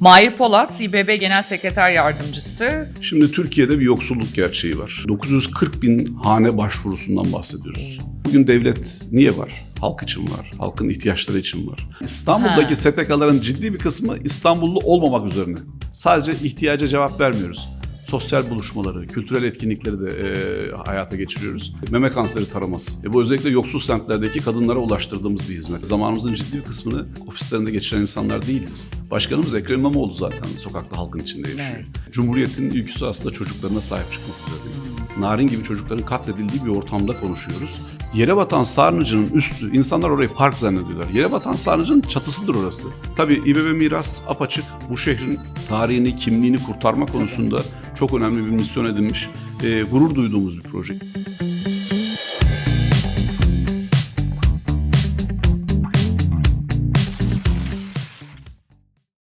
Mahir Polat, İBB Genel Sekreter Yardımcısı. Şimdi Türkiye'de bir yoksulluk gerçeği var. 940 bin hane başvurusundan bahsediyoruz. Bugün devlet niye var? Halk için var, halkın ihtiyaçları için var. İstanbul'daki Ha. STK'ların ciddi bir kısmı İstanbullu olmamak üzerine. Sadece ihtiyaca cevap vermiyoruz. Sosyal buluşmaları, kültürel etkinlikleri de e, hayata geçiriyoruz. Meme kanseri taraması. E, bu özellikle yoksul semtlerdeki kadınlara ulaştırdığımız bir hizmet. Zamanımızın ciddi bir kısmını ofislerinde geçiren insanlar değiliz. Başkanımız Ekrem İmamoğlu zaten sokakta halkın içinde yaşıyor. Evet. Cumhuriyetin ülküsü aslında çocuklarına sahip çıkmak üzere. Narin gibi çocukların katledildiği bir ortamda konuşuyoruz. Yere batan sarnıcının üstü, insanlar orayı park zannediyorlar. Yere batan sarnıcının çatısıdır orası. Tabii İBB Miras apaçık bu şehrin tarihini, kimliğini kurtarma konusunda çok önemli bir misyon edinmiş, e, gurur duyduğumuz bir proje.